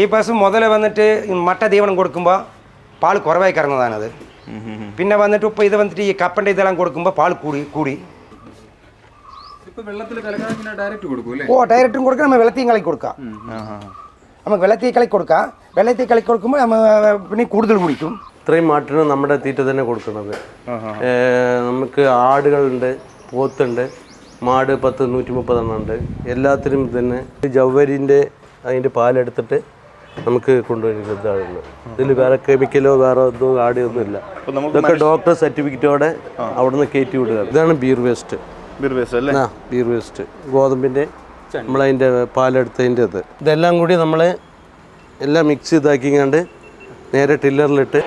ഈ പശു മുതൽ വന്നിട്ട് മട്ട തീവണം കൊടുക്കുമ്പോൾ പാൽ കുറവായി കറങ്ങുന്നതാണത്. പിന്നെ വന്നിട്ട് ഇപ്പോൾ ഇത് വന്നിട്ട് ഈ കപ്പന്റെ ഇതെല്ലാം കൊടുക്കുമ്പോൾ പാൽ കൂടി കൂടി. ഇപ്പൊ വെള്ളത്തിൽ കലക്കാൻ ഡയറക്റ്റ് കൊടുക്കും അല്ലേ? ഓ ഡയറക്റ്റും കൊടുക്കാം നമ്മൾ വെള്ളത്തിൽ കളി കൊടുക്കാം. നമുക്ക് വെള്ളത്തിൽ കളി കൊടുക്കാം. വെള്ളത്തിൽ കളി കൊടുക്കുമ്പോൾ നമ്മൾ പിന്നെ കൂടുതൽ കുടിക്കും. ഇത്രയും മാട്ടിന് നമ്മുടെ തീറ്റ തന്നെ കൊടുക്കുന്നത്. നമുക്ക് ആടുകളുണ്ട് പോത്തുണ്ട് മാട് പത്ത് നൂറ്റി മുപ്പതെണ്ണം ഉണ്ട് എല്ലാത്തിനും തന്നെ ജവ്വരിന്റെ അതിന്റെ പാലെടുത്തിട്ട് നമുക്ക് കൊണ്ടുവരുന്നതാണ് ഇതിൽ വേറെ കെമിക്കലോ വേറെ ഇതോ ആടിയൊന്നും ഇല്ല ഇതൊക്കെ ഡോക്ടർ സർട്ടിഫിക്കറ്റോടെ അവിടുന്ന് കയറ്റി വിടുക. ഇതാണ് ബീർ വേസ്റ്റ് അല്ലേ? ആ ബീർ വേസ്റ്റ് ഗോതമ്പിന്റെ നമ്മളതിന്റെ പാലെടുത്തതിന്റെ ഇത്. ഇതെല്ലാം കൂടി നമ്മൾ എല്ലാം മിക്സ് ചെയ്താക്കിങ്ങാണ്ട് നേരെ ടില്ലറിലിട്ട്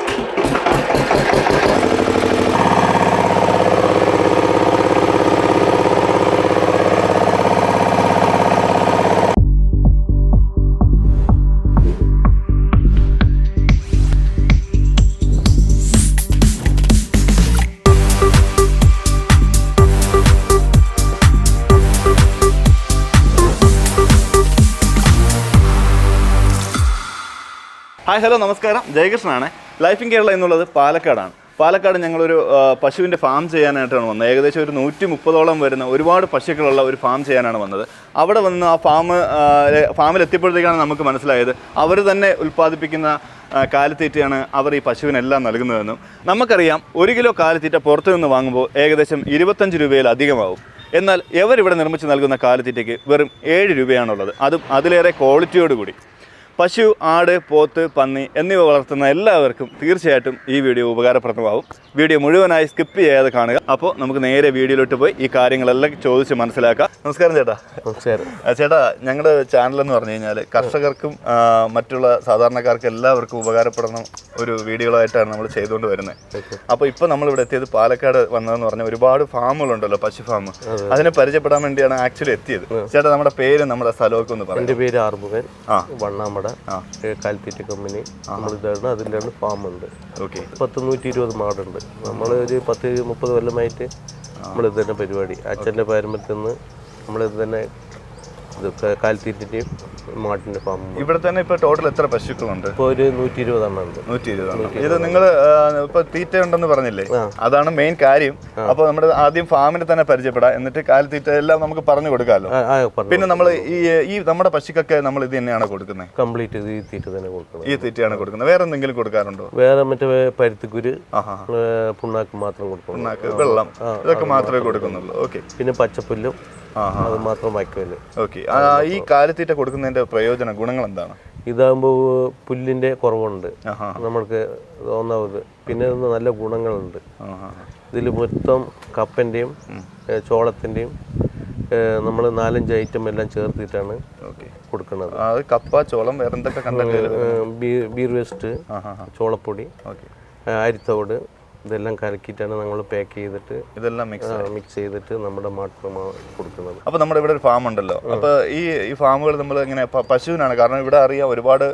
നമസ്കാരം ജയകൃഷ്ണനാണ് ലൈഫ് ഇൻ കേരള എന്നുള്ളത് പാലക്കാടാണ്. പാലക്കാട് ഞങ്ങളൊരു പശുവിന്റെ ഫാം ചെയ്യാനായിട്ടാണ് വന്നത്. ഏകദേശം ഒരു നൂറ്റി മുപ്പതോളം വരുന്ന ഒരുപാട് പശുക്കളുള്ള ഒരു ഫാം ചെയ്യാനാണ് വന്നത്. അവിടെ വന്ന് ആ ഫാം ഫാമിൽ എത്തിയപ്പോഴത്തേക്കാണ് നമുക്ക് മനസ്സിലായത് അവർ തന്നെ ഉൽപ്പാദിപ്പിക്കുന്ന കാലിത്തീറ്റയാണ് അവർ ഈ പശുവിനെല്ലാം നൽകുന്നതെന്നും. നമുക്കറിയാം ഒരു കിലോ കാലിത്തീറ്റ പുറത്തു നിന്ന് വാങ്ങുമ്പോൾ ഏകദേശം ഇരുപത്തഞ്ച് രൂപയിലധികമാവും. എന്നാൽ ഇവർ ഇവിടെ നിർമ്മിച്ച് നൽകുന്ന കാലിത്തീറ്റയ്ക്ക് വെറും ഏഴ് രൂപയാണുള്ളത്. അതും അതിലേറെ ക്വാളിറ്റിയോടുകൂടി പശു ആട് പോത്ത് പന്നി എന്നിവ വളർത്തുന്ന എല്ലാവർക്കും തീർച്ചയായിട്ടും ഈ വീഡിയോ ഉപകാരപ്രദമാവും വീഡിയോ മുഴുവനായി സ്കിപ്പ് ചെയ്യാതെ കാണുക. അപ്പോൾ നമുക്ക് നേരെ വീഡിയോയിലോട്ട് പോയി ഈ കാര്യങ്ങളെല്ലാം ചോദിച്ച് മനസ്സിലാക്കാം. നമസ്കാരം ചേട്ടാ. നമസ്കാരം. ചേട്ടാ ഞങ്ങളുടെ ചാനൽ എന്ന് പറഞ്ഞു കഴിഞ്ഞാൽ കർഷകർക്കും മറ്റുള്ള സാധാരണക്കാർക്കും എല്ലാവർക്കും ഉപകാരപ്പെടുന്ന ഒരു വീഡിയോകളായിട്ടാണ് നമ്മൾ ചെയ്തുകൊണ്ട് വരുന്നത്. അപ്പോൾ ഇപ്പോൾ നമ്മളിവിടെ എത്തിയത് പാലക്കാട് വന്നതെന്ന് പറഞ്ഞാൽ ഒരുപാട് ഫാമുകളുണ്ടല്ലോ പശു ഫാം. അതിനെ പരിചയപ്പെടാൻ വേണ്ടിയാണ് ആക്ച്വലി എത്തിയത്. ചേട്ടാ നമ്മുടെ പേര് നമ്മുടെ സ്ഥലമൊക്കെ ഒന്ന് പറഞ്ഞു എന്റെ പേര് ആറുമുഖൻ. ആ. വണ്ണാമട ഏ, കാലിത്തീറ്റ കമ്പനി നമ്മളിതാണ് അതിലാണ് ഫാം ഉണ്ട്. പത്ത് നൂറ്റി ഇരുപത് മാടുണ്ട്. നമ്മൾ ഒരു പത്ത് മുപ്പത് കൊല്ലമായിട്ട് നമ്മളിത് തന്നെ പരിപാടി. അച്ഛന്റെ പാരമ്പര്യത്തിൽ നിന്ന് നമ്മളിത് തന്നെ ഇത് മാട്ടിന്റെ ഫാമും ഇവിടെ തന്നെ ഇപ്പൊ ടോട്ടൽ എത്ര പശുക്കളുണ്ട്? ഇപ്പൊ ഒരു നൂറ്റി ഇരുപതെണ്ണം ഉണ്ട്. നൂറ്റി ഇരുപത് ഇത് നിങ്ങൾ ഇപ്പൊ തീറ്റ ഉണ്ടെന്ന് പറഞ്ഞില്ലേ? അതാണ് മെയിൻ കാര്യം. അപ്പൊ നമ്മുടെ ആദ്യം ഫാമിനെ തന്നെ പരിചയപ്പെടാം. എന്നിട്ട് കാലിത്തീറ്റ എല്ലാം നമുക്ക് പറഞ്ഞു കൊടുക്കാമല്ലോ പിന്നെ നമ്മൾ ഈ ഈ നമ്മുടെ പശുക്കൊക്കെ നമ്മൾ ഇത് തന്നെയാണ് കൊടുക്കുന്നത് കംപ്ലീറ്റ് ഈ തീറ്റ തന്നെ കൊടുക്കുന്നത്. ഈ തീറ്റയാണ് കൊടുക്കുന്നത്. വേറെ എന്തെങ്കിലും കൊടുക്കാറുണ്ടോ? വേറെ മറ്റേ പരുത്തിക്കുര് പുണ്ണാക്ക് മാത്രം കൊടുക്കും പുണ്ണാക്ക് വെള്ളം ഇതൊക്കെ മാത്രമേ കൊടുക്കുന്നുള്ളൂ. ഓക്കെ. പിന്നെ പച്ചപ്പുല്ലും അത് മാത്രം വയ്ക്കൽ ഓക്കെ. ഈ കാലിത്തീറ്റ കൊടുക്കുന്നതിന്റെ പ്രയോജന ഗുണങ്ങൾ എന്താണ് ഇതാകുമ്പോൾ പുല്ലിന്റെ കുറവുണ്ട്. നമ്മൾക്ക് ഒന്നാമത് പിന്നെ ഇതിന് നല്ല ഗുണങ്ങളുണ്ട്. ഇതിൽ മൊത്തം കപ്പന്റെയും ചോളത്തിന്റെയും നമ്മൾ നാലഞ്ച് ഐറ്റം എല്ലാം ചേർത്തിട്ടാണ് കൊടുക്കുന്നത്. കപ്പ ചോളം വേറെ എന്തൊക്കെ കണ്ടന്റ് ബീ- ബീർ വേസ്റ്റ് ചോളപ്പൊടി അരിത്തോട് ഇതെല്ലാം കലക്കിയിട്ടാണ് നമ്മൾ പാക്ക് ചെയ്തിട്ട് ഇതെല്ലാം മിക്സ് മിക്സ് ചെയ്തിട്ട് നമ്മുടെ കൊടുക്കുന്നത്. അപ്പൊ നമ്മുടെ ഇവിടെ ഒരു ഫാം ഉണ്ടല്ലോ. അപ്പൊ ഈ ഈ ഫാമുകൾ നമ്മൾ ഇങ്ങനെ പശുവിനാണ്. കാരണം ഇവിടെ അറിയാം ഒരുപാട്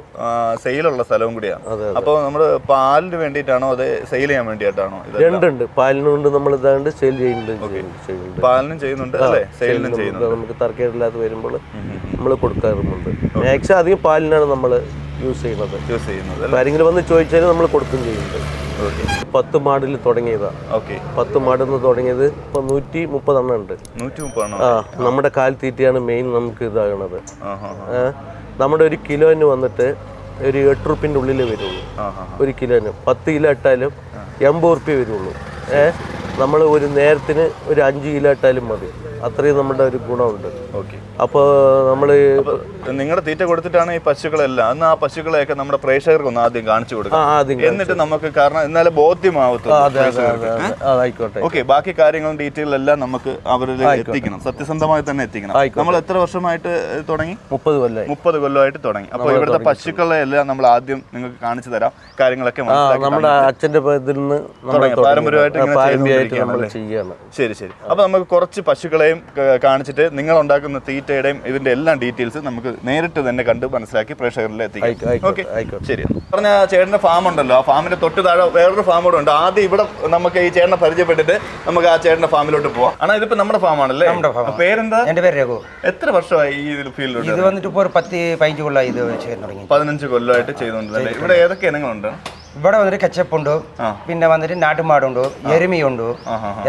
സെയിലുള്ള സ്ഥലവും കൂടിയാണ്. അപ്പോൾ അപ്പൊ നമ്മൾ പാലിന് വേണ്ടിയിട്ടാണോ അത് സെയിൽ ചെയ്യാൻ വേണ്ടിയിട്ടാണോ രണ്ടുണ്ട്. പാലിനുണ്ട് നമ്മൾ ഇതാണ്ട് സെയിൽ ചെയ്യുന്നുണ്ട്. പാലിനും ചെയ്യുന്നുണ്ട് അല്ലേ? സെയിലിനും ചെയ്യുന്നുണ്ട്. നമുക്ക് തർക്കേടില്ലാതെ വരുമ്പോൾ നമ്മൾ കൊടുക്കാറുമുണ്ട്. മാക്സിമം അധികം പാലിനാണ് നമ്മൾ യൂസ് ചെയ്യുന്നത്. യൂസ് ചെയ്യുന്നത് ആരെങ്കിലും വന്ന് ചോദിച്ചാൽ നമ്മൾ കൊടുക്കുകയും ചെയ്യുന്നുണ്ട്. പത്ത് മാടിൽ തുടങ്ങിയതാണ് ഓക്കെ. പത്ത് മാടിൽ നിന്ന് തുടങ്ങിയത് ഇപ്പൊ നൂറ്റി മുപ്പത് എണ്ണ ഉണ്ട്. നൂറ്റി ആ നമ്മുടെ കാൽ തീറ്റയാണ് മെയിൻ നമുക്ക് ഇതാകണത്. നമ്മുടെ ഒരു കിലോന് വന്നിട്ട് ഒരു എട്ട് റുപ്യന്റെ ഉള്ളിലേ വരുള്ളൂ. ഒരു കിലോന്. പത്ത് കിലോ ഇട്ടാലും എൺപത് റുപ്യ വരുള്ളൂ. ഏഹ് നമ്മൾ ഒരു നേരത്തിന് ഒരു അഞ്ച് കിലോ ഇട്ടാലും മതി. അത്രയും നമ്മുടെ ഒരു ഗുണമുണ്ട്. അപ്പോൾ നമ്മൾ നിങ്ങളുടെ തീറ്റ കൊടുത്തിട്ടാണ് ഈ പശുക്കളെല്ലാം അന്ന് ആ പശുക്കളെയൊക്കെ നമ്മുടെ പ്രേക്ഷകർക്ക് ഒന്ന് ആദ്യം കാണിച്ചു കൊടുക്കും. എന്നിട്ട് നമുക്ക് കാരണം എന്നാലും ബോധ്യമാവത്തുള്ളൂ ഓക്കെ ബാക്കി കാര്യങ്ങളും ഡീറ്റെയിൽ എല്ലാം നമുക്ക് അവരിൽ എത്തിക്കണം. സത്യസന്ധമായി തന്നെ എത്തിക്കണം. നമ്മൾ എത്ര വർഷമായിട്ട് തുടങ്ങി? മുപ്പത് കൊല്ലം മുപ്പത് കൊല്ലമായിട്ട് തുടങ്ങി. അപ്പോൾ ഇവിടുത്തെ പശുക്കളെ എല്ലാം നമ്മൾ ആദ്യം നിങ്ങൾക്ക് കാണിച്ചു തരാം. കാര്യങ്ങളൊക്കെ നമ്മുടെ അച്ഛന്റെ നിന്ന്. പാരമ്പര്യമായിട്ട്? ശരി ശരി. അപ്പൊ നമുക്ക് കുറച്ച് പശുക്കളെയും കാണിച്ചിട്ട് നിങ്ങൾ ഉണ്ടാക്കുന്ന തീറ്റയുടെയും ഇതിന്റെ എല്ലാം ഡീറ്റെയിൽസ് നമുക്ക് നേരിട്ട് തന്നെ കണ്ട് മനസ്സിലാക്കി പ്രേക്ഷകരിൽ എത്തിക്കാം. ഓക്കെ. ശരി. പറഞ്ഞ ചേട്ടന്റെ ഫാം ഉണ്ടല്ലോ. ആ ഫാമിന്റെ തൊട്ട് താഴെ വേറൊരു ഫാം കൂടെ ഉണ്ട്. ആദ്യം ഇവിടെ നമുക്ക് ഈ ചേട്ടനെ പരിചയപ്പെട്ടിട്ട് നമുക്ക് ആ ചേട്ടന്റെ ഫാമിലോട്ട് പോവാം. ആണോ? ഇതിപ്പോ നമ്മുടെ ഫാം ആണല്ലേ. പേരെന്താ? എന്റെ പേര് രഘു. എത്ര വർഷമായി ഈ ഫീൽഡിലുണ്ട് ഫീൽഡിലോട്ട് ഇത് വന്നിട്ട് ഇപ്പോൾ ഒരു പത്ത് പതിനഞ്ച് കൊല്ലമായി ഇത് ചെയ്യാൻ തുടങ്ങി. പതിനഞ്ച് കൊല്ലമായിട്ട് ചെയ്തുകൊണ്ടല്ലേ ഇവിടെ ഏതൊക്കെ ഇനങ്ങളുണ്ട്? ഇവിടെ വന്നിട്ട് കച്ചപ്പുണ്ട് പിന്നെ വന്നിട്ട് നാട്ടുമാടുണ്ട് എരുമിയുണ്ട്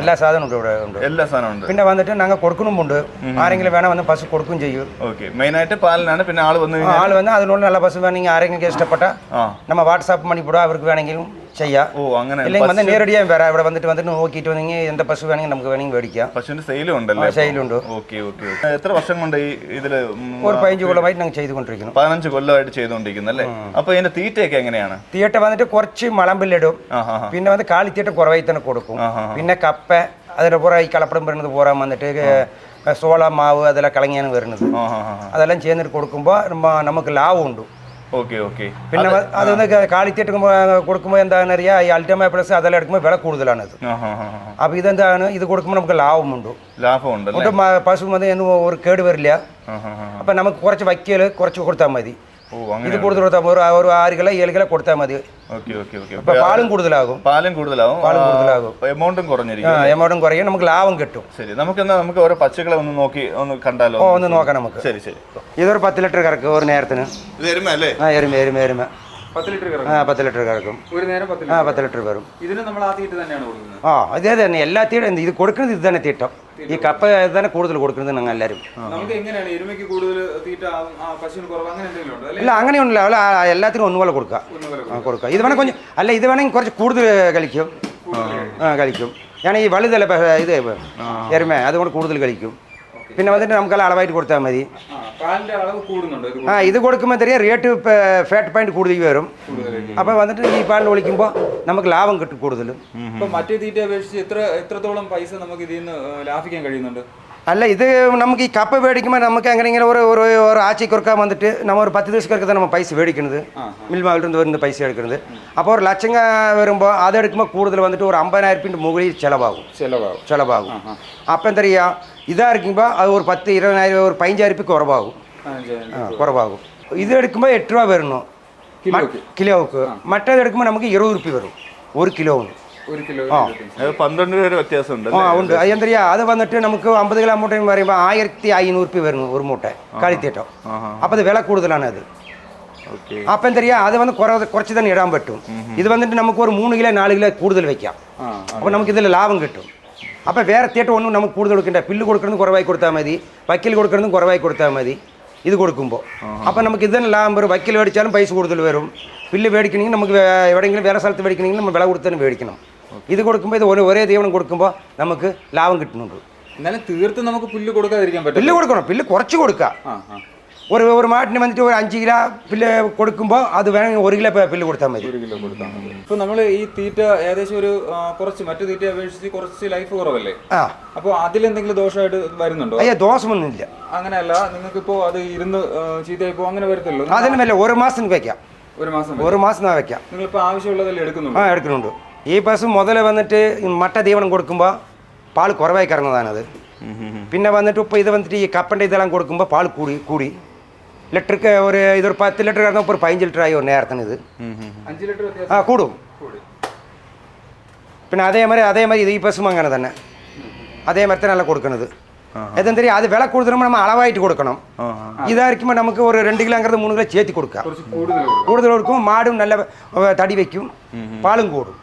എല്ലാ സാധനവും ഉണ്ട് ഇവിടെ ഉണ്ട്. എല്ലാ സാധനവും ഉണ്ട്. പിന്നെ വന്നിട്ട് ഞങ്ങൾ കൊടുക്കണമുണ്ട് ആരെങ്കിലും വേണം വന്ന് പശു കൊടുക്കും ചെയ്യും. ഓക്കെ. മെയിൻ ആയിട്ട് പാലിനാണ് പിന്നെ ആൾ വന്ന് ആൾ വന്ന് അതിനുള്ള നല്ല പശു വേണമെങ്കിൽ ആരെങ്കിലും ഇഷ്ടപ്പെട്ട നമ്മ വാട്സാപ്പ് മണി അവർക്ക് വേണമെങ്കിലും ചെയ്യാം. ഓ അങ്ങനെ. ഇല്ലെങ്കിൽ വന്ന് നേരടിയാൻ വരാം. ഇവിടെ വന്നിട്ട് വന്നിട്ട് നോക്കിയിട്ട് വന്നെങ്കിൽ എന്ത് പശു വേണമെങ്കിൽ നമുക്ക് വേണമെങ്കിൽ മേടിക്കാം. പശുവിന്റെ സെയിലും ഉണ്ടല്ലേ ശൈലുണ്ട് ഓക്കെ ഓക്കെ എത്ര വർഷം കൊണ്ട് ഈ ഇതിൽ ഒരു പതിനഞ്ച് കൊല്ലമായിട്ട് ഞങ്ങൾ ചെയ്തുകൊണ്ടിരിക്കുന്നു. പതിനഞ്ച് കൊല്ലമായിട്ട് ചെയ്തുകൊണ്ടിരിക്കുന്നല്ലേ അപ്പൊ ഇതിന്റെ തീറ്റയൊക്കെ എങ്ങനെയാണ്? തീറ്റ വന്നിട്ട് കുറച്ച് ഹാ പിന്നെ വന്ന് കാലിത്തീറ്റ കുറവായി തന്നെ കൊടുക്കും. പിന്നെ കപ്പ അതിന്റെ പുറം ഈ കളപ്പടം വരുന്നത് പോരാൻ വന്നിട്ട് സോള മാവ് അതെല്ലാം കളങ്ങിയാണ് വരുന്നത്. അതെല്ലാം ചെയ്യുന്നിട്ട് ഹാ നമുക്ക് ലാഭം കൊടുക്കുമ്പോൾ ലാഭമുണ്ട് ഓക്കെ ഓക്കെ. പിന്നെ വ- അതൊന്ന് കാലിത്തീറ്റ കൊടുക്കുമ്പോൾ എന്താണെന്ന് അറിയാം ഈ അൾട്ടമ പ്ലസ് അതെല്ലാം എടുക്കുമ്പോൾ വില കൂടുതലാണ് ഇത് ആ ഹാ ഹാ ഹാ അപ്പോൾ ഇതെന്താണ് ഇത് കൊടുക്കുമ്പോൾ നമുക്ക് ലാഭമുണ്ട്. ലാഭം ഉണ്ടല്ലേ ഒട്ടും മ- പശു വന്ന് ഒന്നും ഒരു കേട് വരില്ല. അപ്പം നമുക്ക് കുറച്ച് വയ്ക്കൽ കുറച്ച് കൊടുത്താൽ മതി. ഇത് കൂടുതൽ കൊടുത്താൽ. ഒരു ഒരു ആറ് കിലോ ഏഴ് കിലോ കൊടുത്താൽ മതി അപ്പം പാലും കൂടുതലാകും. പാലും കൂടുതലാകും. പാലും കൂടുതലാകും. എമൗണ്ടും കുറഞ്ഞിരിക്കും എമൗണ്ടും കുറയും. നമുക്ക് ലാഭം കിട്ടും. ശരി നമുക്ക് നമുക്ക് ഓരോ പച്ചക്കളെ ഒന്ന് നോക്കി ഒന്ന് കണ്ടാലോ? ഒന്ന് നോക്കാം നമുക്ക്. ശരി ശരി. ഇതൊരു പത്ത് ലിറ്റർ കറക്ക് ഒരു നേരത്തിന്. എരുമ അല്ലേ? ആ എരുമ എരുമ എരുമ. പത്ത് ലിറ്റർ ലിറ്റർ കിടക്കും ഒരു നേരം ആ പത്ത് ലിറ്റർ വരും ഇതിന് നമ്മൾ ആ തീറ്റ തന്നെയാണ് കൊടുക്കുന്നത്. ആ ഇതേ തന്നെ എല്ലാ തീറ്റ ഇത് കൊടുക്കുന്നത് ഇത് തന്നെ തീറ്റം. ഈ കപ്പ തന്നെ കൂടുതൽ കൊടുക്കുന്നത് ഞങ്ങൾ എല്ലാവരും. നമുക്ക് എങ്ങനെയാണ് എരുമയ്ക്ക് കൂടുതൽ തീറ്റ പശുവിന് കുറവ് അങ്ങനെ എന്തെങ്കിലും ഇല്ല അങ്ങനെയൊന്നുമില്ല. അവൾ എല്ലാത്തിനും ഒന്നുപോലെ കൊടുക്കുക. കൊടുക്കുക. ഇത് വേണമെങ്കിൽ കൊഞ്ചം അല്ല ഇത് വേണമെങ്കിൽ കുറച്ച് കൂടുതൽ കളിക്കും ആ കളിക്കും ഞാൻ ഈ വലുതല്ല ഇത് എരുമ അതുകൊണ്ട് കൂടുതൽ കളിക്കും പിന്നെ വന്നിട്ട് നമുക്ക് അളവായിട്ട് കൊടുത്താൽ മതി. ആ ഇത് കൊടുക്കുമ്പോൾ തന്നെ റേറ്റ് ഫാറ്റ് പോയിന്റ് കൂടുതൽ വരും അപ്പോൾ വന്നിട്ട് ഈ പാലിൽ ഒളിക്കുമ്പോൾ നമുക്ക് ലാഭം കിട്ടും കൂടുതലും. മറ്റേ തീറ്റ അപേക്ഷിച്ച് എത്ര എത്രത്തോളം പൈസ നമുക്ക് ഇതിൽ നിന്ന് ലാഭിക്കാൻ കഴിയുന്നുണ്ട്? അല്ല ഇത് നമുക്ക് ഈ കപ്പ മേടിക്കുമ്പോൾ നമുക്ക് എങ്ങനെയെങ്കിലും ഒരു ഒരു ഒരു ആഴ്ചയ്ക്ക് കൊടുക്കാൻ വന്നിട്ട് നമ്മൾ ഒരു പത്ത് ദിവസത്തേക്ക് നമ്മൾ പൈസ മേടിക്കുന്നത് മിൽമാവിൽ നിന്ന് വരുന്ന പൈസ എടുക്കുന്നത് അപ്പോൾ ഒരു ലക്ഷം വരുമ്പോൾ അതെടുക്കുമ്പോൾ കൂടുതൽ വന്നിട്ട് ഒരു അമ്പതിനായിരത്തിന്റെ മുകളിൽ ചിലവാകും ചെലവാകും ചിലവാകും അപ്പം എന്താ ചെയ്യുക ഇതാ ഇരിക്കുമ്പോൾ അത് ഒരു പത്ത് ഇരുപതിനായിരം ഒരു പതിനഞ്ചായിരം കുറവാകും ആ കുറവാകും ഇത് എടുക്കുമ്പോൾ എട്ട് രൂപ വരുന്നു കിലോയ്ക്ക് കിലോക്ക് മറ്റേത് എടുക്കുമ്പോൾ നമുക്ക് ഇരുപത് റുപ്യ വരും ഒരു കിലോന് അത് പന്ത്രണ്ട് രൂപ വ്യത്യാസമുണ്ട് ആ ഉണ്ട്. അത്. എന്താ ചെയ്യുക അത് വന്നിട്ട് നമുക്ക് അമ്പത് കിലോ മൂട്ട എന്ന് പറയുമ്പോൾ ആയിരത്തി അഞ്ഞൂറ് രൂപ വരുന്നു ഒരു മൂട്ട. കളിത്തീറ്റം അപ്പോൾ അത് വില കൂടുതലാണ് അത് ഓക്കെ. അപ്പം എന്താ ചെയ്യുക അത് വന്ന് കുറ കുറച്ച് തന്നെ ഇടാൻ പറ്റും. ഇത് വന്നിട്ട് നമുക്ക് ഒരു മൂന്ന് കിലോ നാല് കിലോ കൂടുതൽ വെക്കാം. ആ അപ്പോൾ നമുക്ക് ഇതിൽ ലാഭം കിട്ടും. അപ്പോൾ വേറെ തീറ്റ ഒന്നും നമുക്ക് കൂടുതൽ കൊടുക്കണ്ട. പില്ല് കൊടുക്കുന്നത് കുറവായി കൊടുത്താൽ മതി. വക്കീൽ കൊടുക്കുന്നതും കുറവായി കൊടുത്താൽ മതി. ഇത് കൊടുക്കുമ്പോൾ അപ്പോൾ നമുക്ക് ഇതിന് ലാഭം വരും. വക്കീൽ മേടിച്ചാലും പൈസ കൂടുതൽ വരും. പില്ല് മേടിക്കണമെങ്കിൽ നമുക്ക് എവിടെയെങ്കിലും വേറെ സ്ഥലത്ത് മേടിക്കണമെങ്കിൽ നമ്മൾ വില കൊടുത്ത് തന്നെ മേടിക്കണം. ഇത് കൊടുക്കുമ്പോൾ ഇത് ഒരു ഒരേ തീവണം കൊടുക്കുമ്പോൾ നമുക്ക് ലാഭം കിട്ടുന്നുണ്ട്. എന്നാലും തീർത്ത് നമുക്ക് പുല്ല് കൊടുക്കാതിരിക്കാൻ പറ്റും പുല്ല് കൊടുക്കണം. പുല്ല് കുറച്ച് കൊടുക്കുക ഒരു ഒരു മാട്ടിന് വന്നിട്ട് ഒരു അഞ്ച് കിലോ പുല്ല് കൊടുക്കുമ്പോൾ അത് വേണമെങ്കിൽ ഒരു കിലോ പുല്ല് കൊടുത്താൽ മതി. ഒരു കിലോ കൊടുത്താൽ മതി. ഇപ്പോൾ നമ്മൾ ഈ തീറ്റ ഏകദേശം ഒരു കുറച്ച് മറ്റു തീറ്റ അപേക്ഷിച്ച് കുറച്ച് ലൈഫ് കുറവല്ലേ? ആ. അപ്പോൾ അതിലെന്തെങ്കിലും ദോഷമായിട്ട് വരുന്നുണ്ടോ? അയ്യോ ദോഷമൊന്നുമില്ല. അങ്ങനെയല്ല നിങ്ങൾക്കിപ്പോൾ അത് ഇരുന്ന് ചീത്തയായിപ്പോൾ ചീത്തയായിപ്പോ അങ്ങനെ വരത്തില്ലോ അതിന് വല്ല ഒരു മാസം വയ്ക്കാം ഒരു മാസം ഒരു മാസം വയ്ക്കാം നിങ്ങളിപ്പോൾ ആവശ്യമുള്ളതെല്ലാം എടുക്കുന്നുണ്ട്? ആ എടുക്കുന്നുണ്ട്. ഈ പശു മുതൽ വന്നിട്ട് ഈ മട്ട ദീവനം കൊടുക്കുമ്പോൾ പാൽ കുറവായി കറങ്ങുന്നതാണത് പിന്നെ വന്നിട്ട് ഇപ്പോൾ ഇത് വന്നിട്ട് ഈ കപ്പന്റെ ഇതെല്ലാം കൊടുക്കുമ്പോൾ പാൽ കൂടി കൂടി. ലിറ്റർക്ക് ഒരു ഇതൊരു പത്ത് ലിറ്റർ കറങ്ങുമ്പോൾ ഒരു പതിനഞ്ച് ലിറ്റർ ആയി ഒരു നേരത്തിന് ഇത്. അഞ്ച് ലിറ്റർ വ്യത്യാസം? ആ കൂടും. പിന്നെ അതേമാതിരി അതേമാതിരി ഇത് ഈ പശുവും അങ്ങനെ തന്നെ. അതേമാതിരി തന്നെയല്ല കൊടുക്കുന്നത്. ഇതെന്തരി അത് വില കൂടുതലും നമ്മൾ അളവായിട്ട് കൊടുക്കണം. ഇതായിരിക്കുമ്പോൾ നമുക്ക് ഒരു രണ്ട് കിലോ അങ്ങനെ മൂന്ന് കിലോ ചേത്തി കൊടുക്കാം. കുറച്ച് കൂടുതൽ കൊടുക്കും. കൂടുതൽ കൊടുക്കും മാടും നല്ല ഏ, തടി വയ്ക്കും. പാലും കൂടും.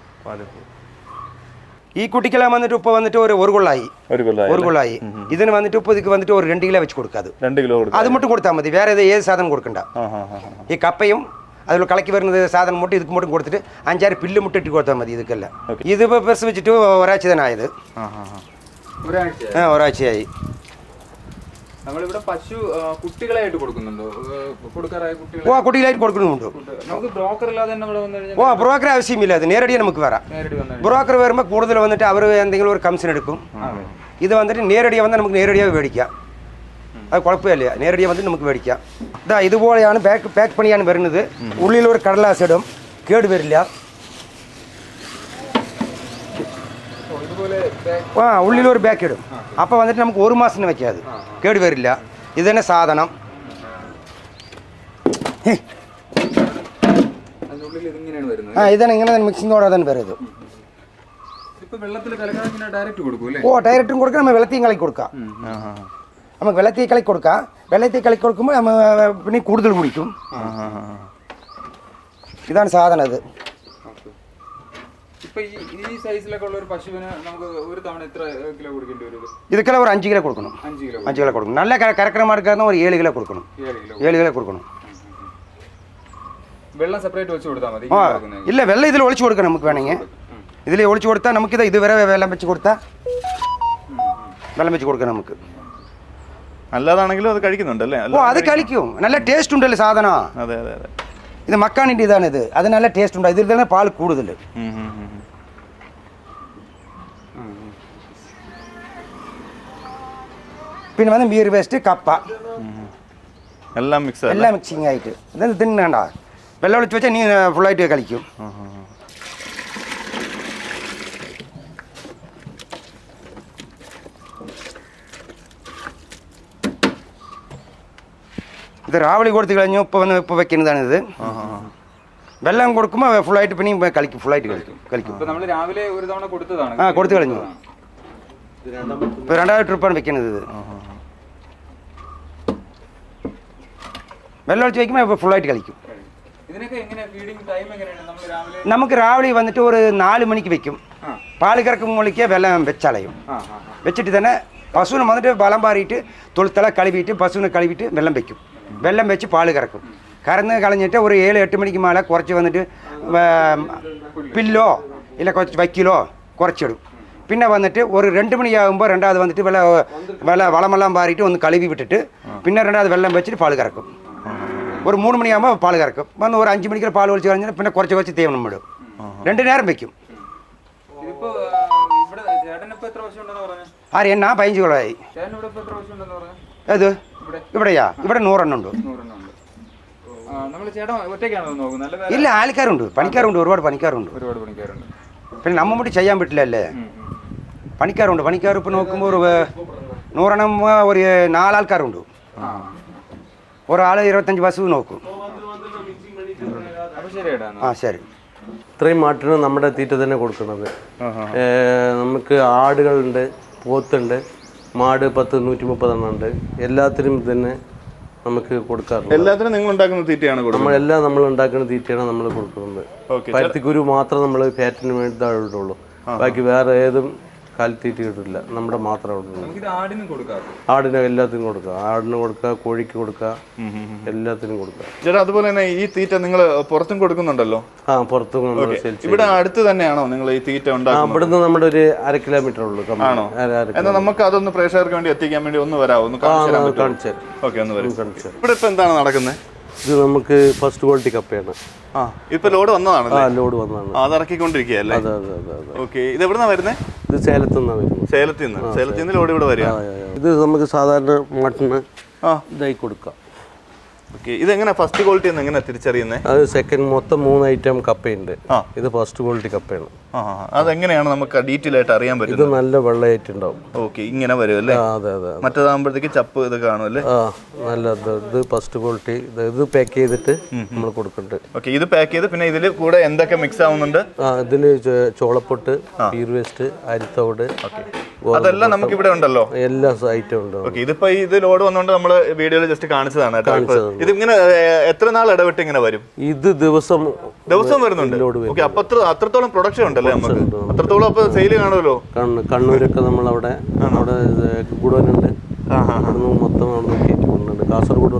ഈ കുട്ടിക്കെല്ലാം വന്നിട്ട് ഇപ്പോൾ വന്നിട്ട് ഒരു ഒരു കൊള്ളായി ഒരു കൊല്ലം ഒരു കൊള്ളായി ഇതിന് വന്നിട്ട് ഇപ്പോൾ ഇതിക്ക് വന്നിട്ട് ഒരു രണ്ട് കിലോ വെച്ച് കൊടുക്കുക അത് രണ്ട് കിലോ കൊടുക്കും അത് மட்டும் കൊടുത്താൽ മതി വേറെ ഏത് ഏത് സാധനം കൊടുക്കണ്ട ആ ഹാ ഹാ ഈ കപ്പയും അതിൽ കളക്കി വരുന്നത് സാധനം മുട്ട് ഇതുക്ക് മുട്ടും കൊടുത്തിട്ട് അഞ്ചാറ് പില്ല് മുട്ടിട്ട് കൊടുത്താൽ മതി ഇതൊക്കെല്ലാം ഇതിപ്പോൾ പ്രസവിച്ചിട്ട് ഒരാഴ്ച തന്നെ ആയത് ആ ഹാ ഹാ ഒരാഴ്ച ആ ഒരാഴ്ചയായി നമ്മളിവിടെ പശു കുട്ടികളായിട്ട് കൊടുക്കുന്നുണ്ടോ? കൊടുക്കാറായ കുട്ടികളെ? ഓ കുട്ടികളായിട്ട് കൊടുക്കുന്നുണ്ട്. നമുക്ക് ബ്രോക്കർ ഇല്ലാതെ തന്നെ ഇവിടെ വന്നു കഴിഞ്ഞാൽ ഓ ബ്രോക്കർ ആവശ്യമില്ല അത്. നേരടി നമുക്ക് വരാം. ബ്രോക്കർ വരുമ്പോൾ കൂടുതൽ വന്നിട്ട് അവർ എന്തെങ്കിലും ഒരു കമ്മീഷൻ എടുക്കും. ഇത് വന്നിട്ട് നേരടിയെ വന്നാൽ നമുക്ക് നേരടിയായി മേടിക്കാം. അത് കുഴപ്പമില്ല. നേരടിയെ വന്നിട്ട് നമുക്ക് മേടിക്കാം. ഇതാ ഇതുപോലെയാണ് പാക്ക് പാക്ക് പണിയാണ് വരുന്നത്. ഉള്ളിൽ ഒരു കടലാസ് ഇടും. കേട് വരില്ല. അപ്പോൾ വന്നിട്ട് നമുക്ക് ഒരു മാസത്തിന് വെക്കാം അത് കേട് വരില്ല. ഇത് തന്നെ സാധനം. ഹേയ്. അതിനുള്ളിൽ ഇതിങ്ങനെയാണ് വരുന്നത് ആ ഇതാണ് ഇങ്ങനെ തന്നെ മിക്സിങ്ങോടെ തന്നെ വരുന്നത്. ഓ ഡയറക്റ്റും കൊടുക്കാം. നമ്മൾ വെള്ളത്തിൽ കളി കൊടുക്കാം. നമുക്ക് വെള്ളത്തിൽ കളി കൊടുക്കാം. വെള്ളത്തിൽ കളി കൊടുക്കുമ്പോൾ നമ്മൾ പിന്നെ കൂടുതൽ കുടിക്കും. ഇതാണ് സാധനം ഇത് ഇപ്പൊ ഈ ഈ സൈസിലൊക്കെ ഉള്ള ഒരു പശുവിന് നമുക്ക് ഒരു തവണ എത്ര കിലോ കൊടുക്കേണ്ടി വരും ഇത്? இதுக்கெல்லாம் ஒரு அஞ்சு கிலோ கொடுக்கணும் അഞ്ച് കിലോ அஞ்சு கிலோ கொடுக்கணும் நல்ல கர கறக்கிற மாதிரி இருக்காருன்னா ஒரு ஏழு கிலோ கொடுக்கணும் ഏഴ് കിലോ ஏழு கிலோ கொடுக்கணும் വെള്ളം സെപ്പറേറ്റ് വെച്ച് കൊടുത്താൽ മതി ஆ ഇങ്ങനെ കൊടുക്കുന്നത്. இல்லை வெள்ளை இதில் ஒழிச்சு கொடுக்க நமக்கு வேணுங்க இதில் ஒழிச்சு கொடுத்தா நமக்கு இதை இது வேற வெள்ளம் வச்சு கொடுத்தா வெள்ளம் வச்சு கொடுக்க നമുക്ക് അല്ലാതാണെങ്കിലും അത് കഴിക്കുന്നുണ്ടല്ലേ ഓ അത് കളിക്കും നല്ല ടേസ്റ്റ് ഉണ്ടല്ലോ സാധനം അതെ അതെ അതെ ഇത് മക്കാണിന്റെ ഇതാണ് ഇത് അത് നല്ല ടേസ്റ്റ് ഉണ്ട് ഇതിൽ തന്നെ പാൽ കൂടുതൽ ഉം, ഉം, ഉം. പിന്നെ വന്ന് മീർ വേസ്റ്റ് കപ്പ എല്ലാം മിക്സ് എല്ലാം മിക്സിങ് ആയിട്ട് ഇത് തിന്നണ്ട വെള്ളം ഒളിച്ച് വെച്ചാൽ നീ ഫുള്ളായിട്ട് കളിക്കും ഇത് രാവിലെ കൊടുത്ത് കഴിഞ്ഞു ഇപ്പോൾ വന്ന് ഇപ്പൊ വെക്കുന്നതാണ് ഇത് വെള്ളം കൊടുക്കുമ്പോൾ ഫുൾ ആയിട്ട് പിന്നെയും കളിക്കും ഫുള്ളായിട്ട് കളിക്കും കളിക്കും. ഇപ്പൊ നമ്മൾ രാവിലെ ഒരു തവണ കൊടുത്തതാണ്. ആ കൊടുത്തു കളഞ്ഞു. ഇപ്പൊ രണ്ടാമത് ട്രിപ്പാണ് വെക്കുന്നത് ഇത്. വെള്ളം ഒഴിച്ച് വയ്ക്കുമ്പോൾ ഫുൾ ഫുള്ളായിട്ട് കളിക്കും. ഇതിനൊക്കെ എങ്ങനെ ഫീഡിങ് ടൈം എങ്ങനെയാണ്? നമ്മൾ രാവിലെ നമുക്ക് രാവിലെ വന്നിട്ട് ഒരു നാല് മണിക്ക് വെക്കും. പാൽ കറക്കും മുകളിലേക്ക് വെള്ളം വെച്ചളയും. വെച്ചിട്ട് തന്നെ പശുവിന് വന്നിട്ട് വളം പാറിയിട്ട് തൊഴുത്തല കളിവിട്ട് പശുവിനെ കളിവിട്ട് വെള്ളം വെക്കും. വെള്ളം വെച്ച് പാൽ കറക്കും. കറന്ന് കളഞ്ഞിട്ട് ഒരു ഏഴ് എട്ട് മണിക്ക് മേലെ കുറച്ച് വന്നിട്ട് പില്ലോ ഇല്ല കുറച്ച് വയ്ക്കിലോ കുറച്ചിടും. പിന്നെ വന്നിട്ട് ഒരു രണ്ട് മണിയാകുമ്പോൾ രണ്ടാമത് വന്നിട്ട് വെള്ള വെള്ള വളമെല്ലാം പാറിയിട്ട് ഒന്ന് കഴുകി വിട്ടിട്ട് പിന്നെ രണ്ടാമത് വെള്ളം വെച്ചിട്ട് പാൽ കറക്കും. ഒരു മൂന്ന് മണിയാകുമ്പോൾ പാൽ കറക്കും. വന്ന് ഒരു അഞ്ച് മണിക്ക് പാൽ ഒഴിച്ച് കഴിഞ്ഞാൽ പിന്നെ കുറച്ച് കുറച്ച് തേവണം വിടും രണ്ട് നേരം വെക്കും. ആര് എന്നാ പതിനഞ്ച് കുളമായി ചേട്ടൻ ഇവിടെയാ? ഇവിടെ നൂറെണ്ണം ഉണ്ട്. ഇല്ല ആൾക്കാരുണ്ട്. പണിക്കാരുണ്ട് ഒരുപാട് പണിക്കാരുണ്ട്. ഒരുപാട് പണിക്കാരുണ്ട്. പിന്നെ നമ്മ കൂടി ചെയ്യാൻ പറ്റില്ലല്ലേ. പണിക്കാരുണ്ട്. പണിക്കാർ ഇപ്പൊ നോക്കുമ്പോൾ ഒരു നൂറെണ്ണം ഒരു നാലാൾക്കാരുണ്ട്. ഒരാൾ ഒരാൾ ഇരുപത്തഞ്ച് ബസ് നോക്കും. ആ ശരി. ഇത്രയും മാട്ടിന് നമ്മുടെ തീറ്റ തന്നെ കൊടുക്കുന്നത്. നമുക്ക് ആടുകളുണ്ട് പോത്തുണ്ട് മാട് പത്ത് നൂറ്റി മുപ്പതെണ്ണം ഉണ്ട്. എല്ലാത്തിനും തന്നെ നമുക്ക് കൊടുക്കാറുണ്ട്. എല്ലാത്തിനും നിങ്ങൾ ഉണ്ടാക്കുന്ന തീറ്റയാണ് നമ്മളെല്ലാം നമ്മൾ ഉണ്ടാക്കുന്ന തീറ്റയാണ് നമ്മൾ കൊടുക്കുന്നത്. പരുത്തിക്കുരു മാത്രം നമ്മൾ ഫാറ്റിന് വേണ്ടി ഇടുള്ളൂ ബാക്കി വേറെ ഏതും കാലിത്തീറ്റ ഇടില്ല നമ്മുടെ മാത്രം ഇടുള്ളൂ നമുക്കിത് ആടിനും കൊടുക്കാം ആടിന് എല്ലാത്തിനും കൊടുക്കുക ആടിന് കൊടുക്കുക കോഴിക്ക് കൊടുക്കുക എല്ലാത്തിനും കൊടുക്കുക ചേട്ടാ അതുപോലെ തന്നെ ഈ തീറ്റ നിങ്ങൾ പുറത്തും കൊടുക്കുന്നുണ്ടല്ലോ? ആ പുറത്തും ഇവിടെ അടുത്ത് തന്നെയാണോ നിങ്ങൾ ഈ തീറ്റ ഉണ്ടാക്കുന്നത്? ഇവിടുന്ന് നമ്മുടെ ഒരു അര കിലോമീറ്റർ ഉള്ളൂ. ആണോ? എന്നാൽ നമുക്ക് അതൊന്ന് പ്രേക്ഷകർക്ക് വേണ്ടി എത്തിക്കാൻ വേണ്ടി ഒന്ന് വരാമോ ഒന്ന് കാണിച്ചു? തരാം. ഓക്കെ ഒന്ന് വരും. ഇവിടെ ഇപ്പൊ എന്താണ് നടക്കുന്നത് ഇത് നമുക്ക് ഫസ്റ്റ് ക്വാളിറ്റി കപ്പയാണ്. ആ ഇപ്പൊ ലോഡ് വന്നതാണ് ആ ലോഡ് വന്നതാണ്. അത് ഇറക്കിക്കൊണ്ടിരിക്കുകയല്ലേ? അതെ അതെ അതെ അതെ. ഓക്കെ ഇത് എവിടുന്നാ വരുന്നത് ഇത് സേലത്തു നിന്നാണ് വരുന്നത്. സേലത്തിൽ നിന്ന്. സേലത്തിൽ നിന്ന് ലോഡ് ഇവിടെ വരിക. ഇത് നമുക്ക് സാധാരണ മട്ടണ് ആ. ഇതായി കൊടുക്കാം. ഓക്കെ ഇതെങ്ങനെ ഫസ്റ്റ് ക്വാളിറ്റി എന്ന് എങ്ങനെ തിരിച്ചറിയുന്നത് അത് സെക്കൻഡ് മൊത്തം മൂന്ന് ഐറ്റം കപ്പയുണ്ട്. ഇത് ഫസ്റ്റ് ക്വാളിറ്റി കപ്പയാണ്. അതെങ്ങനെയാണ് നമുക്ക് ഡീറ്റെയിൽ ആയിട്ട് അറിയാൻ ഇത് നല്ല വെള്ളയായിട്ടുണ്ടാവും ഓക്കെ ഇങ്ങനെ വരും അല്ലേ? അതെ അതെ മറ്റേതാകുമ്പോഴത്തേക്ക് ചപ്പ് ഇത് കാണും അല്ലേ? ആ നല്ല ഇത് ഫസ്റ്റ് ക്വാളിറ്റി ഇത് പാക്ക് ചെയ്തിട്ട് നമ്മൾ കൊടുക്കുന്നുണ്ട് ഓക്കെ ഇത് പാക്ക് ചെയ്ത് പിന്നെ ഇതിൽ കൂടെ എന്തൊക്കെ മിക്സ് ആവുന്നുണ്ട്? ആ ഇതിന് ചോളപ്പൊട്ട് പീർ വേസ്റ്റ് അരിത്തോട് അതെല്ലാം നമുക്ക് ഇവിടെ ഉണ്ടല്ലോ? എല്ലാ ഐറ്റം ഉണ്ട് ഓക്കെ ഇതിപ്പോ ഇത് ലോഡ് വന്നുകൊണ്ട് നമ്മൾ വീഡിയോയിൽ ജസ്റ്റ് കാണിച്ചതാണ് കേട്ടോ. ഇപ്പൊ ഇത് ഇങ്ങനെ എത്ര നാൾ ഇടവിട്ട് ഇങ്ങനെ വരും? ഇത് ദിവസം ദിവസം വരുന്നുണ്ട്. അത്രത്തോളം പ്രൊഡക്ഷൻ ഉണ്ടല്ലേ നമുക്ക്? അത്രത്തോളം അപ്പൊ സെയിൽ കാണുമല്ലോ? കണ്ണ് കണ്ണൂരൊക്കെ നമ്മൾ അവിടെ ഗുഡനുണ്ട് അവിടുന്ന് മൊത്തം അവിടെ കയറ്റി കൊണ്ടുണ്ട് കാസർഗോഡ്.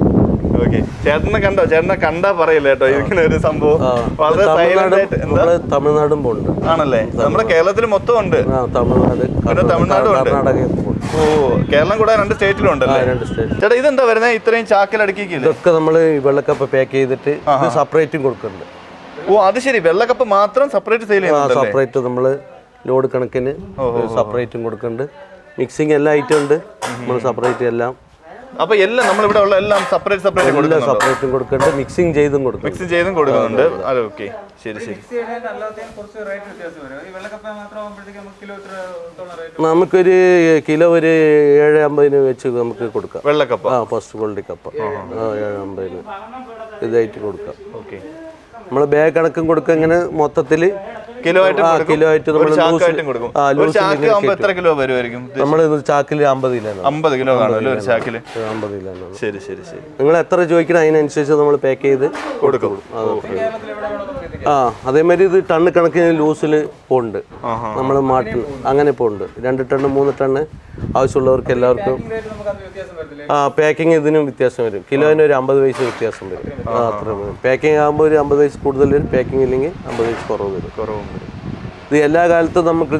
ഓക്കെ. ചേട്ടനെ കണ്ടോ? ചേട്ടനെ കണ്ടാ പറയില്ല കേട്ടോ? ഇങ്ങനെ ഒരു സംഭവം. വളരെ സൈലന്റ് തമിഴ്നാടും ആയിട്ട് എന്താ? തമിഴ്നാടും പോകുന്നുണ്ട് ആണല്ലേ? നമ്മുടെ കേരളത്തിൽ മൊത്തം ഉണ്ട്. തമിഴ്നാട് കർണാടക- തമിഴ്നാടും ഉണ്ട്. ഓ കേരളം കൂടെ രണ്ട് സ്റ്റേറ്റിലും ഉണ്ടല്ലേ ചേട്ടാ ഇതെന്താ വരുന്നത് ഇത്രയും ചാക്കിൽ അടുക്കിക്കില്ലേ ഇതൊക്കെ നമ്മൾ വെള്ളക്കപ്പ പാക്ക് ചെയ്തിട്ട് സെപ്പറേറ്റും കൊടുക്കുന്നുണ്ട്. ഓ അത് ശരി. വെള്ളക്കപ്പ് മാത്രം സെപ്പറേറ്റ് സെയിൽ ആ ചെയ്യുന്നുണ്ടല്ലേ? സെപ്പറേറ്റ് നമ്മൾ ലോഡ് കണക്കിന് സെപ്പറേറ്റും കൊടുക്കുന്നുണ്ട്. മിക്സിങ് എല്ലാം ഐറ്റം ഉണ്ട്. നമ്മൾ സെപ്പറേറ്റ് എല്ലാം അപ്പൊ എല്ലാം നമ്മൾ ഇവിടെ ഉള്ള എല്ലാം സെപ്പറേറ്റ് സെപ്പറേറ്റ് കൊടുക്കുന്നുണ്ട്? സെപ്പറേറ്റ് കൊടുക്കുന്നുണ്ട്. മിക്സിംഗ് ചെയ്തും കൊടുക്കും മിക്സ് ചെയ്തും കൊടുക്കുന്നുണ്ട്. അത് ഓക്കെ ശരി ശരി. നമുക്കൊരു കിലോ ഒരു ഏഴ് അമ്പതിന് വെച്ച് നമുക്ക് കൊടുക്കാം. വെള്ളക്കപ്പ? ആ ഫസ്റ്റ് ക്വാളിറ്റി കപ്പ. ആ ഏഴ് അമ്പതിന്. ഇതായിട്ട് കൊടുക്കാം. ഓക്കെ നമ്മൾ ബാഗ് കണക്കും കൊടുക്കുക. ഇങ്ങനെ മൊത്തത്തിൽ കിലോ ആയിട്ട് കിലോ ആയിട്ട് നമ്മൾ എത്ര കിലോ വരുമായിരിക്കും നമ്മൾ ചാക്കിൽ അമ്പത് കിലോ അമ്പത് കിലോ കാണുമല്ലോ ഒരു ചാക്കിൽ? അമ്പത് കിലോ ശരി ശരി ശരി. നിങ്ങൾ എത്ര ചോദിക്കണം അതിനനുസരിച്ച് നമ്മൾ പാക്ക് ചെയ്ത് കൊടുക്കും. ആ അതേമാതിരി ഇത് ടണ്ണ് കണക്കിന് ലൂസിൽ പോകുന്നുണ്ട് നമ്മൾ മാട്ടിൽ അങ്ങനെ പോകുന്നുണ്ട് രണ്ട് ടണ്ണ് മൂന്ന് ടണ്ണ് ആവശ്യമുള്ളവർക്ക് എല്ലാവർക്കും ആ പാക്കിങ് ഇതിനും വ്യത്യാസം വരും. കിലോന് ഒരു അമ്പത് പൈസ വ്യത്യാസം വരും. ആ അത്ര പാക്കിംഗ് ആകുമ്പോൾ ഒരു അമ്പത് പൈസ കൂടുതൽ വരും. പാക്കിംഗ് ഇല്ലെങ്കിൽ അമ്പത് പൈസ കുറവ് വരും. കുറവും വരും. ഇത് എല്ലാ കാലത്തും നമുക്ക്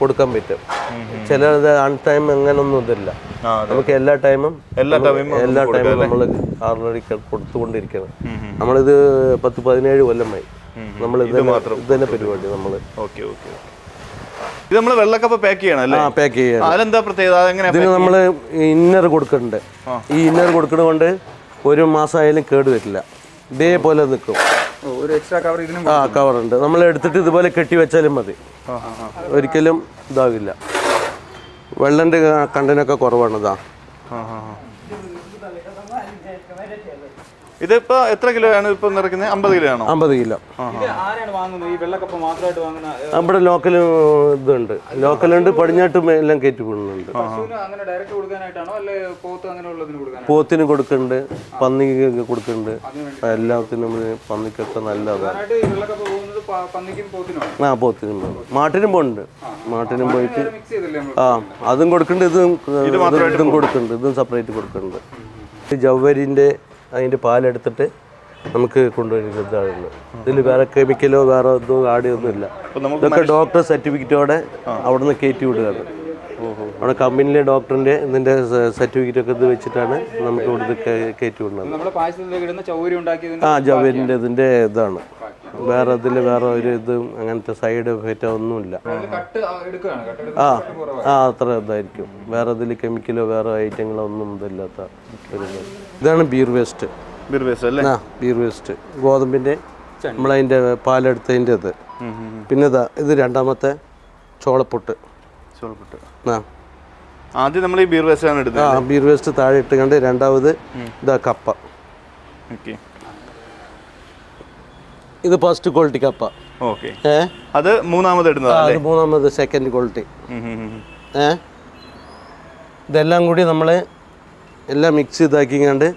കൊടുക്കാൻ പറ്റും. ചില അൺ അങ്ങനെ ഒന്നും ഇതില്ല. നമുക്ക് എല്ലാ ടൈമും എല്ലാ ടൈമും എല്ലാ ടൈമും നമ്മൾ ആൾറെഡി കൊടുത്തുകൊണ്ടിരിക്കണം. നമ്മളിത് പത്ത് പതിനേഴ് കൊല്ലമായി നമ്മൾ ഇത് ഇത് തന്നെ പരിപാടി നമ്മൾ ഓക്കെ ഓക്കെ ഇത് നമ്മൾ വെള്ളക്കപ്പ പാക്ക് ചെയ്യണം ആ പാക്ക് ചെയ്യണം ആ, അതെന്താ പ്രത്യേകത? അതെങ്ങനെയാ ഇതിന് നമ്മൾ ഇന്നർ കൊടുക്കുന്നുണ്ട് ഈ ഇന്നർ കൊടുക്കുന്നത് കൊണ്ട് ഒരു മാസമായാലും കേട് വരില്ല. ഇതേപോലെ നിൽക്കും ഒരു എക്സ്ട്രാ കവർ ഇതിനും ആ ഉണ്ട്. നമ്മൾ എടുത്തിട്ട് ഇതുപോലെ കെട്ടി വെച്ചാലും മതി. ഒരിക്കലും ഇതാവില്ല. വെള്ളന്റെ കണ്ടനൊക്കെ കുറവാണ് ഇതാ. ഇതിപ്പോ എത്ര കിലോ ആണ് ഇപ്പൊ നിറയ്ക്കുന്നത്? അമ്പത് കിലോ ആണോ? അമ്പത് കിലോ. ഇത് വാങ്ങുന്നത്? ഈ വെള്ളക്കപ്പ മാത്രമായിട്ട് വാങ്ങുന്ന നമ്മുടെ ലോക്കൽ ഇതുണ്ട്. ലോക്കലുണ്ട് പടിഞ്ഞാട്ട് എല്ലാം കയറ്റി വിടുന്നുണ്ട്. അങ്ങനെ ഡയറക്റ്റ് കൊടുക്കാനായിട്ടാണോ? അല്ലെ പോത്ത് അങ്ങനെ ഉള്ളതിന് കൊടുക്കാനായിട്ടാണോ? പോത്തിന് കൊടുക്കുന്നുണ്ട് പന്നിക്ക് കൊടുക്കുന്നുണ്ട്. എല്ലാത്തിനും നമ്മൾ പന്നിക്കൊക്കെ നല്ലതാണ് ആ പോത്തിനും മാട്ടിനും പോണുണ്ട് മാട്ടിനും പോയിട്ട് മിക്സ് ചെയ്തില്ലേ നമ്മൾ ആ അതും കൊടുക്കുന്നുണ്ട് ഇതും കൊടുക്കുന്നുണ്ട്. ഇതും സെപ്പറേറ്റ് കൊടുക്കുന്നുണ്ട്. ഈ ജവ്വരിന്റെ അതിന്റെ പാലെടുത്തിട്ട് നമുക്ക് കൊണ്ടുവരുന്ന ഇതാണ് ഇതിൽ വേറെ കെമിക്കലോ വേറെ ഒന്നും ആടിയൊന്നും ഇല്ല ഇതൊക്കെ ഡോക്ടർ സർട്ടിഫിക്കറ്റോടെ അവിടെ നിന്ന് കയറ്റി വിടുകയാണ്. അവിടെ കമ്പനിയിലെ ഡോക്ടറിന്റെ ഇതിന്റെ സർട്ടിഫിക്കറ്റ് ഒക്കെ ഇത് വെച്ചിട്ടാണ് നമുക്ക് ഇവിടുന്ന് കയറ്റി വിടുന്നത്. നമ്മുടെ ചൗരി ഉണ്ടാക്കിയതിന്റെ ആ ജവലിന്റെ ഇതിന്റെ ഇതാണ്. വേറെ ഇതിൽ വേറെ ഒരു ഇതും അങ്ങനത്തെ സൈഡ് എഫക്റ്റോ ഒന്നുമില്ല. അതിൽ കട്ട് എടുക്കുകയാണ്. കട്ട് എടുത്ത് ആ ആ അത്ര ഇതായിരിക്കും. വേറെ ഇതിൽ കെമിക്കലോ വേറെ ഐറ്റങ്ങളോ ഒന്നും ഇതില്ലാത്ത ഇത്. ഇതാണ് ബീർ വേസ്റ്റ് ബിർവേസ് അല്ലേ? ആ ബീർ വേസ്റ്റ് ഗോതമ്പിന്റെ നമ്മളതിന്റെ പാലെടുത്തതിന്റെ അത് പിന്നെ ഇതാ ഇത് രണ്ടാമത്തെ ചോളപ്പൊട്ട് ചോളപ്പൊട്ട് ആ. ആദ്യം നമ്മൾ ഈ ബീർ വേസ്റ്റ് ആണ് ആ എടുത്തത് ബീർ വേസ്റ്റ് താഴെ ഇട്ട് കണ്ട് രണ്ടാമത് ഇതാ കപ്പ. ഓക്കെ ഇത് ഫസ്റ്റ് ക്വാളിറ്റി കപ്പ. ഓക്കെ ഏ? അത് മൂന്നാമത് ഇടുന്നത് അത് മൂന്നാമത് സെക്കൻഡ് ക്വാളിറ്റി. ഏ? ഇതെല്ലാം കൂടി നമ്മൾ എല്ലാം മിക്സ് ഇതാക്കി കണ്ട്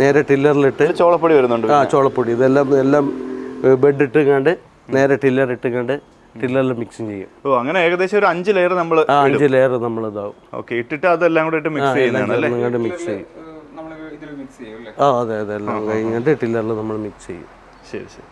നേരെ ടില്ലറിലിട്ട് ചോളപ്പൊടി വരുന്നുണ്ട് ആ ചോളപ്പൊടി. ഇതെല്ലാം എല്ലാം ബെഡ് ഇട്ട് ഇട്ടുങ്ങാണ്ട് നേരെ ടില്ലർ ഇട്ടുങ്ങാണ്ട് ടില്ലറിൽ മിക്സിങ് ചെയ്യും. ഓ അങ്ങനെ ഏകദേശം ഒരു അഞ്ച് ലെയർ നമ്മൾ ആ അഞ്ച് ലെയർ നമ്മൾ ഇതാവും ഓക്കെ ഇട്ടിട്ട് അതെല്ലാം കൂടെ ഇട്ട് മിക്സ് ചെയ്യുന്നതാണ് അല്ലേ? ഇങ്ങോട്ട് മിക്സ് ചെയ്യും. നമ്മൾ ഇതിൽ മിക്സ് ചെയ്യും അല്ലേ? ആ അതെ അതെ എല്ലാം കഴിഞ്ഞിട്ട് ടില്ലറിൽ നമ്മൾ മിക്സ് ചെയ്യും. ശരി ശരി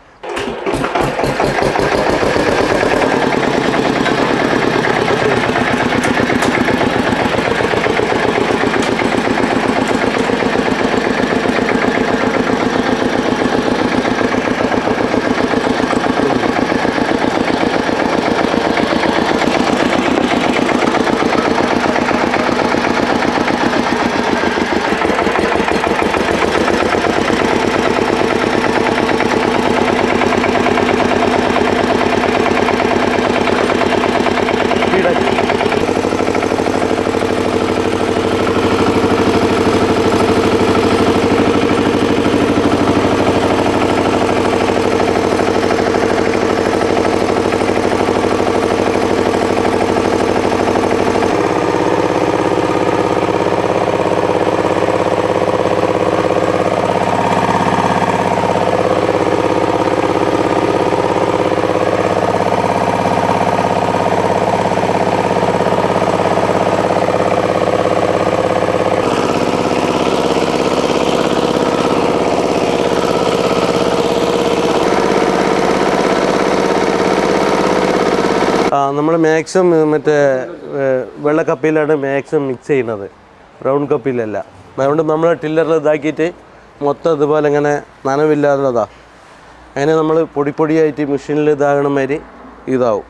ആ നമ്മൾ മാക്സിമം മറ്റേ വെള്ളക്കപ്പിയിലാണ് വെള്ള കപ്പിയിലാണ് മാക്സിമം മിക്സ് ചെയ്യുന്നത്. ബ്രൗൺ കപ്പിയിലല്ല. അതുകൊണ്ട് നമ്മൾ ടില്ലറിൽ ഇതാക്കിയിട്ട് മൊത്തം ഇതുപോലെ ഇങ്ങനെ നനവില്ലാതുള്ളതാ അങ്ങനെ നമ്മൾ പൊടി പൊടിയായിട്ട് മെഷീനിൽ ഇതാകണ മാതിരി ഇതാവും.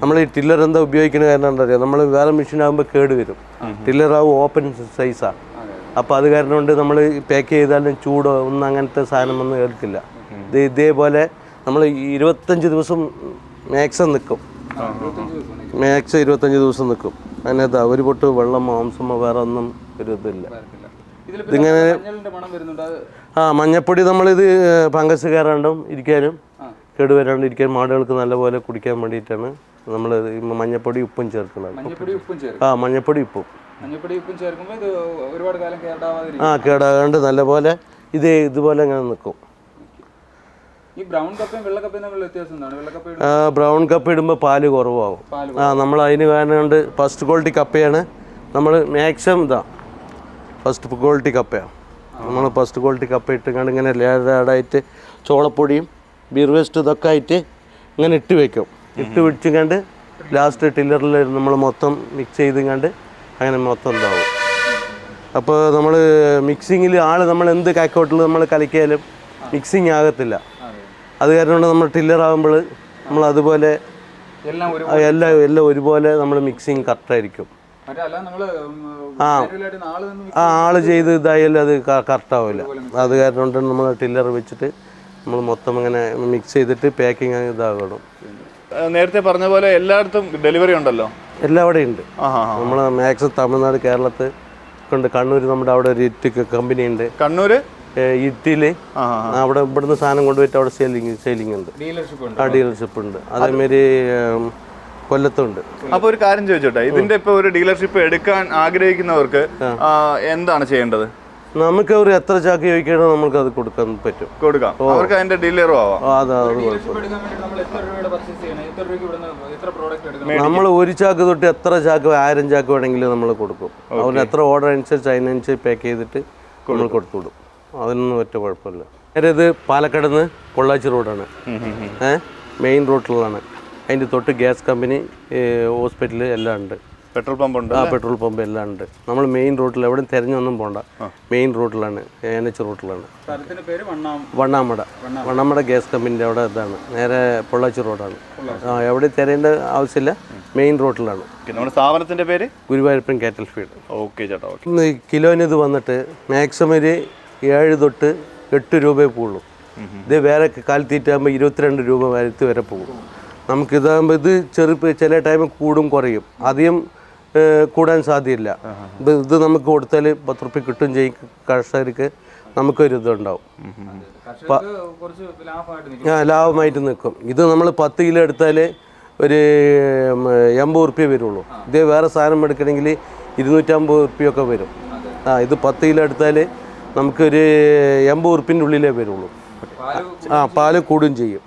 നമ്മൾ ഈ ടില്ലർ എന്താ ഉപയോഗിക്കുന്ന കാരണം എന്താ പറയുക നമ്മൾ വേറെ മെഷീൻ ആകുമ്പോൾ കേട് വരും. ടില്ലറാവും ഓപ്പൺ സൈസാണ് അപ്പോൾ അത് കാരണം കൊണ്ട് നമ്മൾ പാക്ക് ചെയ്താലും ചൂടോ ഒന്നും അങ്ങനത്തെ സാധനം ഒന്നും ഏൽക്കില്ല. ഇത് ഇതേപോലെ നമ്മൾ ഇരുപത്തഞ്ച് ദിവസം മാക്സിമം നിൽക്കും മാക്സിമം ഇരുപത്തഞ്ച് ദിവസം നിൽക്കും അതിനകത്ത് അവർ പൊട്ട് വെള്ളം മാംസമോ വേറെ ഒന്നും ഒരു ഇതില്ല. ഇതിങ്ങനെ ആ മഞ്ഞപ്പൊടി നമ്മളിത് ഫംഗസ് കയറാണ്ടും ഇരിക്കാനും കേടുവരാണ്ട് ഇരിക്കാൻ മാടുകൾക്ക് നല്ലപോലെ കുടിക്കാൻ വേണ്ടിയിട്ടാണ് നമ്മൾ മഞ്ഞപ്പൊടി ഉപ്പും ചേർക്കുന്നത്. ആ മഞ്ഞപ്പൊടി ഉപ്പും. ആ കേടാകാണ്ട് നല്ലപോലെ ഇത് ഇതുപോലെ അങ്ങനെ നിൽക്കും ഈ ബ്രൗൺ കപ്പയും വെള്ളക്കപ്പയും തമ്മിലുള്ള വ്യത്യാസം എന്താണ് വെള്ളക്കപ്പ ഇടും ആ, ബ്രൗൺ കപ്പ് ഇടുമ്പോൾ പാൽ കുറവാകും ആ നമ്മൾ അതിന് കാരണം ഫസ്റ്റ് ക്വാളിറ്റി കപ്പയാണ് നമ്മൾ മാക്സിമം ഇതാ ഫസ്റ്റ് ക്വാളിറ്റി കപ്പയാണ് നമ്മൾ ഫസ്റ്റ് ക്വാളിറ്റി കപ്പ ഇട്ടുകൊണ്ട് ഇങ്ങനെ ലേഡായിട്ട് ചോളപ്പൊടിയും ബീർ വേസ്റ്റ് ഇതൊക്കെ ആയിട്ട് ഇങ്ങനെ ഇട്ട് വെക്കും. ഇട്ട് വെച്ചുകൊണ്ട് ലാസ്റ്റ് ടില്ലറിൽ നമ്മൾ മൊത്തം മിക്സ് ചെയ്ത് കണ്ട് അങ്ങനെ മൊത്തം ഇതാവും. അപ്പോൾ നമ്മൾ മിക്സിങ്ങിൽ ആൾ നമ്മൾ എന്ത് കാക്കോട്ടിൽ നമ്മൾ കലക്കിയാലും മിക്സിങ് ആകത്തില്ല. അത് കാരണം നമ്മൾ ടില്ലർ ആകുമ്പോൾ നമ്മൾ അതുപോലെ എല്ലാം എല്ലാം ഒരുപോലെ നമ്മൾ മിക്സിങ് കറക്റ്റായിരിക്കും ആ. ആ ആൾ ചെയ്ത് ഇതായാലും അത് കറക്റ്റ് ആവില്ല. അത് കാരണം കൊണ്ട് നമ്മൾ ടില്ലർ വെച്ചിട്ട് നമ്മൾ മൊത്തം ഇങ്ങനെ മിക്സ് ചെയ്തിട്ട് പാക്കിങ് ഇതാകണം. നേരത്തെ പറഞ്ഞ പോലെ എല്ലായിടത്തും ഡെലിവറി ഉണ്ടല്ലോ? എല്ലാം അവിടെ ഉണ്ട്. നമ്മൾ മാക്സ് തമിഴ്നാട് കേരളത്തിൽ ഉണ്ട് കണ്ണൂർ നമ്മുടെ അവിടെ ഒരു കമ്പനി ഉണ്ട്. കണ്ണൂര്? ഇറ്റിയിൽ ആ അവിടെ ഇവിടുന്ന് സാധനം കൊണ്ടുപോയിട്ട് അവിടെ സെയിലിംഗ് സെയിലിംഗ് ഉണ്ട്. ഡീലർഷിപ്പ് ഉണ്ട്. ആ ഡീലർഷിപ്പ് ഉണ്ട്. അതേമാരി കൊല്ലത്തുണ്ട്. അപ്പൊ ഒരു കാര്യം ചോദിച്ചോട്ടെ? ഇതിന്റെ ഇപ്പൊ ഒരു ഡീലർഷിപ്പ് എടുക്കാൻ ആഗ്രഹിക്കുന്നവർക്ക് എന്താണ് ചെയ്യേണ്ടത്? നമുക്ക് ഒരു എത്ര ചാക്ക് ചോദിക്കണോ നമുക്ക് അത് കൊടുക്കാൻ പറ്റും. കൊടുക്കാം. അവർക്ക് അതിന്റെ ഡീലറും ആവാം. ആ, അത് അത് ഡീലർഷിപ്പ് എടുക്കാൻ വേണ്ടി നമ്മൾ എത്ര രൂപയുടെ പർച്ചേസ് ചെയ്യണം? എത്ര രൂപയ്ക്ക് ഇവിടുന്ന് എത്ര പ്രോഡക്റ്റ് എടുക്കണം? നമ്മൾ ഒരു ചാക്ക് തൊട്ട് എത്ര ചാക്ക് ആയിരം ചാക്ക് വേണമെങ്കിലും നമ്മൾ കൊടുക്കും. അവർ എത്ര ഓർഡർ അനുസരിച്ച് അതിനനുസരിച്ച് പാക്ക് ചെയ്തിട്ട് നമ്മൾ കൊടുത്തു വിടും അതിനൊന്നും ഒറ്റ കുഴപ്പമില്ല. നേരെ ഇത് പാലക്കാട് നിന്ന് പൊള്ളാച്ചി റോഡാണ്. ഏഹ് മെയിൻ റോട്ടിലാണ്. അതിന്റെ തൊട്ട് ഗ്യാസ് കമ്പനി ഹോസ്പിറ്റൽ എല്ലാം ഉണ്ട്. പെട്രോൾ പമ്പ് ഉണ്ട് ആ പെട്രോൾ പമ്പ് എല്ലാം ഉണ്ട്. നമ്മൾ മെയിൻ റോട്ടിൽ എവിടെയും തിരഞ്ഞൊന്നും പോണ്ട. മെയിൻ റോട്ടിലാണ് എൻ എച്ച് റോട്ടിലാണ്. സ്ഥലത്തിന്റെ പേര് വണ്ണാം വണ്ണാമട. വണ്ണാമട. ഗ്യാസ് കമ്പനിന്റെ അവിടെ ഇതാണ്. നേരെ പൊള്ളാച്ചി റോഡാണ്. ആ എവിടെ തിരയേണ്ട ആവശ്യമില്ല. മെയിൻ റോട്ടിലാണ്. നമ്മുടെ സ്ഥാപനത്തിന്റെ പേര്? ഗുരുവായൂരപ്പൻ കാറ്റൽ ഫീഡ് ഓക്കെ ചേട്ടാ കിലോന് ഇത് വന്നിട്ട് മാക്സിമം ഒരു ഏഴ് തൊട്ട് എട്ട് രൂപയെ പോകുള്ളൂ ഇത് വേറെ കാലിത്തീറ്റാകുമ്പോൾ ഇരുപത്തിരണ്ട് രൂപ വരത്ത് വരെ പോകും. നമുക്കിതാകുമ്പോൾ ഇത് ചെറുപ്പ് ചില ടൈമിൽ കൂടും കുറയും. അധികം കൂടാൻ സാധ്യമില്ല ഇത് ഇത് നമുക്ക് കൊടുത്താൽ പത്ത് റുപ്യ കിട്ടും ചെയ്യും. കർഷകർക്ക് നമുക്കൊരു ഇതുണ്ടാവും. ലാഭമായിട്ട് നിൽക്കും. ഇത് നമ്മൾ പത്ത് കിലോ എടുത്താൽ ഒരു എൺപത് റുപ്യ വരുള്ളൂ. ഇതേ വേറെ സാധനം എടുക്കണമെങ്കിൽ ഇരുന്നൂറ്റമ്പത് റുപ്യൊക്കെ വരും. ആ ഇത് പത്ത് കിലോ എടുത്താൽ നമുക്കൊരു എൺപത് ഉറുപ്പിന്റെ ഉള്ളിലേ വരുള്ളൂ. ആ പാൽ കൂടുകയും ചെയ്യും.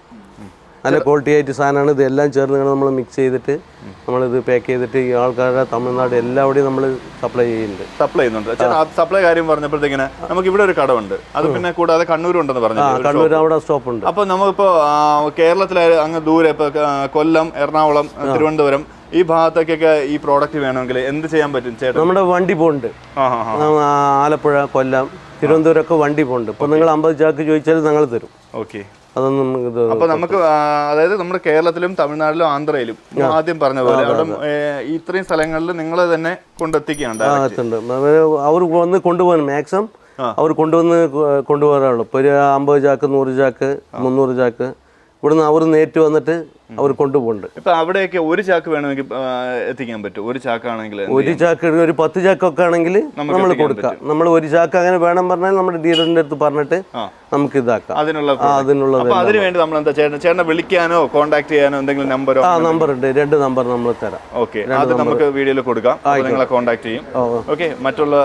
നല്ല ക്വാളിറ്റി ആയിട്ട് സാധനമാണ്. ഇതെല്ലാം ചേർന്ന് നമ്മൾ മിക്സ് ചെയ്തിട്ട് നമ്മളിത് പാക്ക് ചെയ്തിട്ട് ഈ ആൾക്കാരുടെ തമിഴ്നാട് എല്ലാവിടെയും നമ്മൾ സപ്ലൈ ചെയ്യുന്നുണ്ട്. സപ്ലൈ ചെയ്യുന്നുണ്ട്. സപ്ലൈ കാര്യം പറഞ്ഞപ്പോഴത്തേക്കിന് നമുക്ക് ഇവിടെ ഒരു കടമുണ്ട്. അത് പിന്നെ കൂടാതെ കണ്ണൂരും ഉണ്ടെന്ന് പറഞ്ഞു കണ്ണൂർ അവിടെ സ്റ്റോപ്പ് ഉണ്ട്. അപ്പൊ നമുക്കിപ്പോ ആ, കേരളത്തിലെ അങ്ങ് ദൂരെ ഇപ്പൊ കൊല്ലം എറണാകുളം തിരുവനന്തപുരം ഈ ഭാഗത്തേക്കൊക്കെ ഈ പ്രോഡക്റ്റ് വേണമെങ്കിൽ എന്ത് ചെയ്യാൻ പറ്റും ചേട്ടാ? നമ്മുടെ വണ്ടി പോണ്ട് ആലപ്പുഴ കൊല്ലം തിരുവനന്തപുരം ഒക്കെ വണ്ടി പോണ്ട് ഇപ്പൊ നിങ്ങൾ അമ്പത് ചാക്ക് ചോദിച്ചാൽ ഞങ്ങൾ തരും. ഓക്കെ അതൊന്നും അപ്പൊ നമുക്ക് അതായത് നമ്മുടെ കേരളത്തിലും തമിഴ്നാട്ടിലും ആന്ധ്രയിലും ആദ്യം പറഞ്ഞ പോലെ അവിടെ ഇത്രയും സ്ഥലങ്ങളിൽ നിങ്ങൾ തന്നെ കൊണ്ടെത്തിക്കുകയാണ് അവർ വന്ന് കൊണ്ടുപോകാൻ മാക്സിമം അവർ കൊണ്ടുവന്ന് കൊണ്ടുപോകാറുള്ളൂ. ഇപ്പോൾ ഒരു അമ്പത് ചാക്ക് നൂറ് ചാക്ക് മുന്നൂറ് ചാക്ക്. ഇവിടുന്ന് അവർ നേരിട്ട് വന്നിട്ട് അവർ കൊണ്ടുപോകുന്നുണ്ട്. ഇപ്പൊ അവിടെയൊക്കെ ഒരു ചാക്ക് വേണമെങ്കിൽ എത്തിക്കാൻ പറ്റും. ഒരു ചാക്കാണെങ്കിൽ ഒരു ചാക്ക് ഒരു പത്ത് ചാക്കൊക്കെ ആണെങ്കിൽ നമ്മൾ കൊടുക്കാം. നമ്മൾ ഒരു ചാക്ക് അങ്ങനെ വേണം പറഞ്ഞാൽ നമ്മുടെ ഡീലറിന്റെ അടുത്ത് പറഞ്ഞിട്ട് നമുക്ക് ഇതാക്കാം. അതിനുള്ള അതിനുള്ള അതിന് വേണ്ടി നമ്മൾ എന്താ ചേട്ടൻ ചേട്ടനെ വിളിക്കാനോ കോൺടാക്ട് ചെയ്യാനോ എന്തെങ്കിലും നമ്പറോ ആ നമ്പർ ഉണ്ട് രണ്ട് നമ്പർ നമ്മൾ തരാം. ഓക്കെ. അത് നമുക്ക് വീഡിയോയിൽ കൊടുക്കാം. നിങ്ങളെ കോൺടാക്ട് ചെയ്യും. ഓക്കെ. മറ്റുള്ള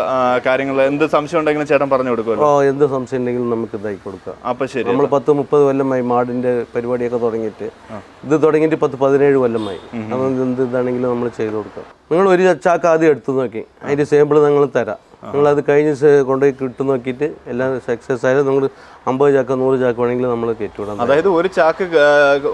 കാര്യങ്ങൾ എന്ത് സംശയം ഉണ്ടെങ്കിലും ചേട്ടൻ പറഞ്ഞു കൊടുക്കുമല്ലോ. ഓ എന്ത് സംശയം ഉണ്ടെങ്കിലും നമുക്ക് ഇതായി കൊടുക്കാം. അപ്പൊ ശരി നമ്മൾ പത്ത് മുപ്പത് കൊല്ലമായി മാടിന്റെ പരിപാടിയൊക്കെ തുടങ്ങിയിട്ട് ഇത് തുടങ്ങിയിട്ട് പത്ത് പതിനേഴ് കൊല്ലമായി. അതുകൊണ്ട് എന്ത് ഇതാണെങ്കിലും നമ്മൾ ചെയ്തു കൊടുക്കാം. നിങ്ങൾ ഒരു ചാക്ക് ആദ്യം എടുത്തു നോക്കി. അതിന്റെ സാമ്പിൾ നിങ്ങൾ തരാം. നിങ്ങൾ അത് കഴിഞ്ഞ് കൊണ്ടുപോയി കിട്ടു നോക്കിയിട്ട് എല്ലാം സക്സസ് ആയാലും നിങ്ങൾ അമ്പത് ചാക്ക് നൂറ് ചാക്ക് വേണമെങ്കിൽ നമ്മൾ കയറ്റിവിടാം അതായത് ഒരു ചാക്ക്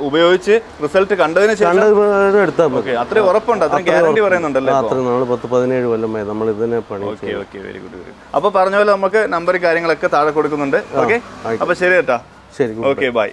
ഉപയോഗിച്ച് റിസൾട്ട് കണ്ടതിന് ശേഷം എടുത്താൽ മതി. അത്രയും ഉറപ്പുണ്ട്. അത്ര ഗ്യാരണ്ടി പറയുന്നുണ്ടല്ലോ അത്ര നമ്മൾ പത്ത് പതിനേഴ് കൊല്ലമായി. നമ്മൾ ഇതിനെ പണി okay okay very good very അപ്പൊ പറഞ്ഞ പോലെ നമുക്ക് നമ്പർ കാര്യങ്ങളൊക്കെ താഴെ കൊടുക്കുന്നുണ്ട്. ഓക്കെ അപ്പൊ ശരി കേട്ടാ ശരി ഓക്കെ ബൈ.